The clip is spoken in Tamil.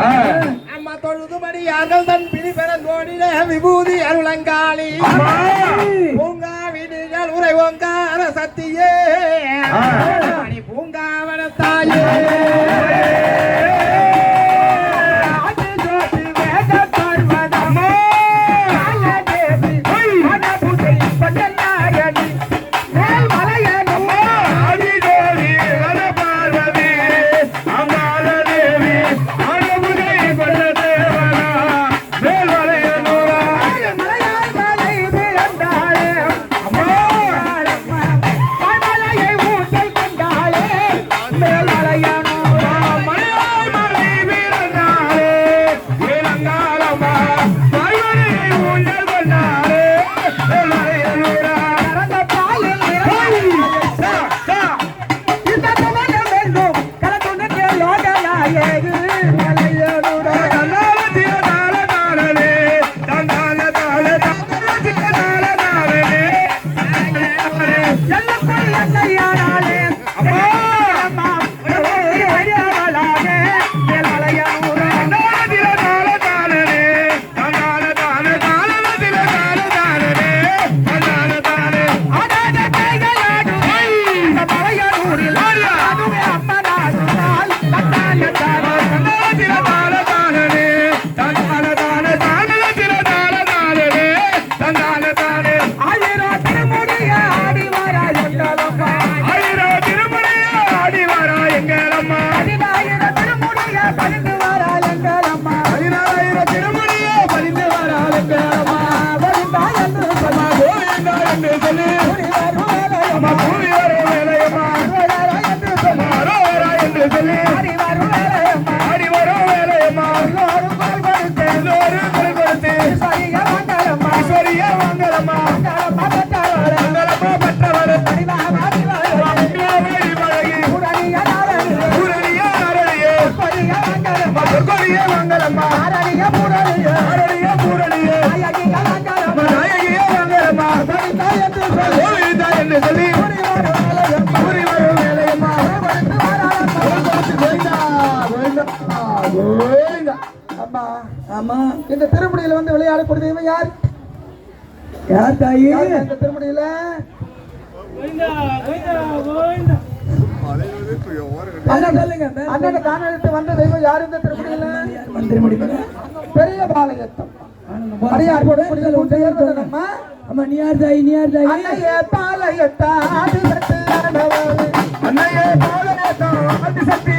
அம்மா. தொழுதுமடியார்கள் தன் பிணி பெறந்தோடின விபூதி அருளங்காளி. பூங்காவினிகள் உரை ஓங்கார சத்தியே அம்மா ஆமா இந்த திருமுடியில வந்து விளையாடக்கூடிய யார்? யார் தாயி? இந்த மேல அண்ணன் காணொலித்து வந்த தெய்வம் யாரும் இந்த திருப்பதியில் பெரிய பாலயத்தம் அடியார் நம்ம அம்மா யார் தாய் நீ யார் தாய்? அன்னையே பாலயத்தா அது சத்து